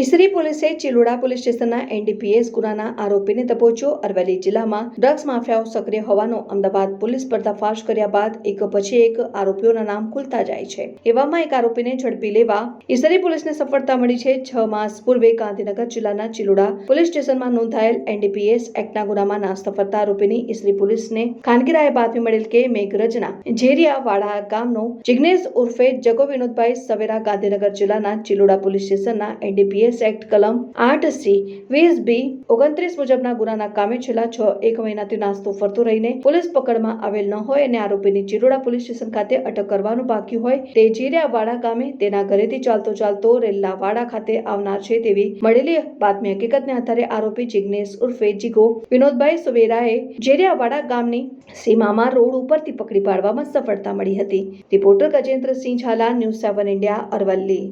ઈસરી પોલીસે ચિલોડા પોલીસ સ્ટેશનના એનડીપીએસ ગુનાના આરોપીને દબોચ્યો અરવલ્લી જિલ્લામાં ડ્રગ્સ માફિયાઓ સક્રિય હોવાનો અમદાવાદ પોલીસ પર્દાફાશ કર્યા બાદ એક પછી એક આરોપીઓના નામ ખુલતા જાય છે. એવામાં એક આરોપીને ઝડપી લેવા ઈસરી પોલીસને સફળતા મળી છે. છ માસ પૂર્વે ગાંધીનગર જિલ્લાના ચિલોડા પોલીસ સ્ટેશનમાં નોંધાયેલ એનડીપીએસ એક્ટના ગુનામાં નાસ્તા ફરતા આરોપીની ઈસરી પોલીસને ખાનગીરાએ બાતમી મળેલ કે મેઘરજના ઝેરિયા વાડા ગામનો જિગ્નેશ ઉર્ફે જગો વિનોદભાઈ સવેરા ગાંધીનગર જિલ્લાના ચિલોડા પોલીસ સ્ટેશનના એનડીપીએસ એક્ટ કલમ આઠ સી વીસ બી ઓગણત્રીસ મુજબના ગુનાના કામે છેલ્લા છ એક મહિનાથી નાસ્તો ફરતો રહીને પોલીસ પકડમાં આવેલ ન હોય અને આરોપીની ચિરોડા પોલીસ સ્ટેશન ખાતે અટક કરવાનું બાકી હોય તે જીરિયાવાડા ગામે તેના ઘરેથી ચાલતો ચાલતો રેલ્લાવાડા ખાતે આવનાર છે તેવી મળેલી બાતમી હકીકતને આધારે આરોપી જિગ્નેશ ઉર્ફે જીગો વિનોદભાઈ સુવેરાએ જેરિયાવાડા ગામની સીમામાં રોડ ઉપરથી પકડી પાડવામાં સફળતા મળી હતી. Reporter Gajendrasinh Zala, news seven India, Aravalli.